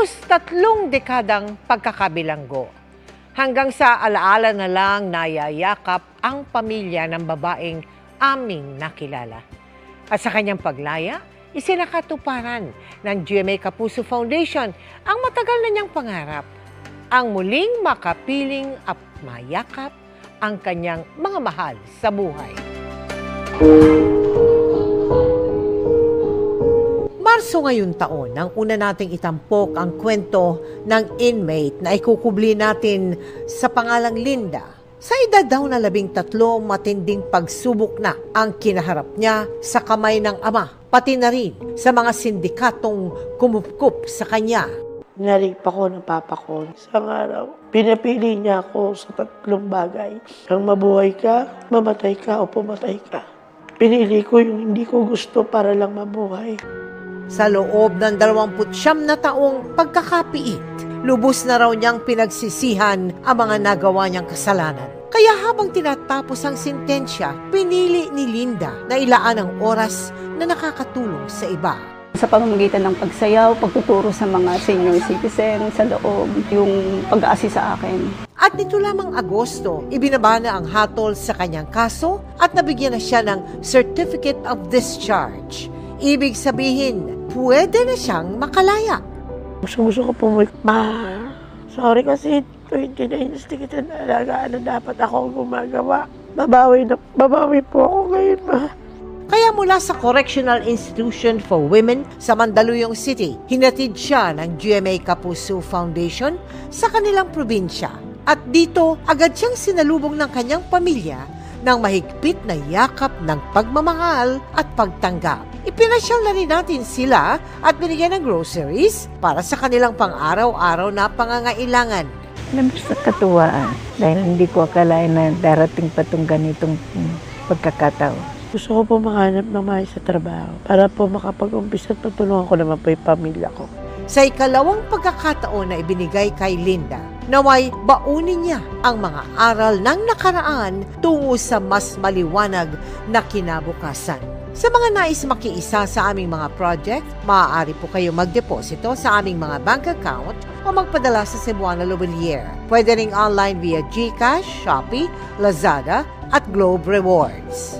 halos tatlong dekadang pagkakabilanggo. Hanggang sa alaala na lang nayayakap ang pamilya ng babaeng aming nakilala. At sa kanyang paglaya, isinakatuparan ng GMA Kapuso Foundation ang matagal na niyang pangarap, ang muling makapiling at mayakap ang kanyang mga mahal sa buhay. Marso ngayon taon nang una nating itampok ang kwento ng inmate na ikukubli natin sa pangalang Linda. Sa edad daw na labing tatlo, matinding pagsubok na ang kinaharap niya sa kamay ng ama, pati na rin sa mga sindikatong kumupkup sa kanya. Narip ako ng papa ko. Isang araw, pinapili niya ako sa tatlong bagay. Ang mabuhay ka, mamatay ka, o pumatay ka. Pinili ko yung hindi ko gusto para lang mabuhay. Sa loob ng 29 na taong pagkakapiit, lubos na raw niyang pinagsisihan ang mga nagawa niyang kasalanan. Kaya habang tinatapos ang sintensya, pinili ni Linda na ilaan ang oras na nakakatulong sa iba. Sa pamamagitan ng pagsayaw, pagtuturo sa mga senior citizen sa loob, yung pag-aasi sa akin. At nito lamang Agosto, ibinaba na ang hatol sa kanyang kaso at nabigyan na siya ng Certificate of Discharge. Ibig sabihin, pwede na siyang makalaya. Gusto gusto ko pumuwi. Ma, sorry kasi 29 years di kita naalagaan na dapat ako gumagawa. Babawi na, babawi po ako ngayon, ma. Kaya mula sa Correctional Institution for Women sa Mandaluyong City, hinatid siya ng GMA Kapuso Foundation sa kanilang probinsya. At dito, agad siyang sinalubong ng kanyang pamilya ng mahigpit na yakap ng pagmamahal at pagtanggap. Ipinasyal na rin natin sila at binigyan ng groceries para sa kanilang pang-araw-araw na pangangailangan. Alam sa katuwaan dahil hindi ko akalain na darating pa itong ganitong mm, pagkakataon. Gusto ko po makahanap ng maayos sa trabaho para po makapag-umpisa at matulungan ko naman po yung pamilya ko. Sa ikalawang pagkakataon na ibinigay kay Linda, naway baunin niya ang mga aral ng nakaraan tungo sa mas maliwanag na kinabukasan. Sa mga nais makiisa sa aming mga project, maaari po kayo magdeposito sa aming mga bank account o magpadala sa Cebuana Lubelier. Pwede ring online via GCash, Shopee, Lazada at Globe Rewards.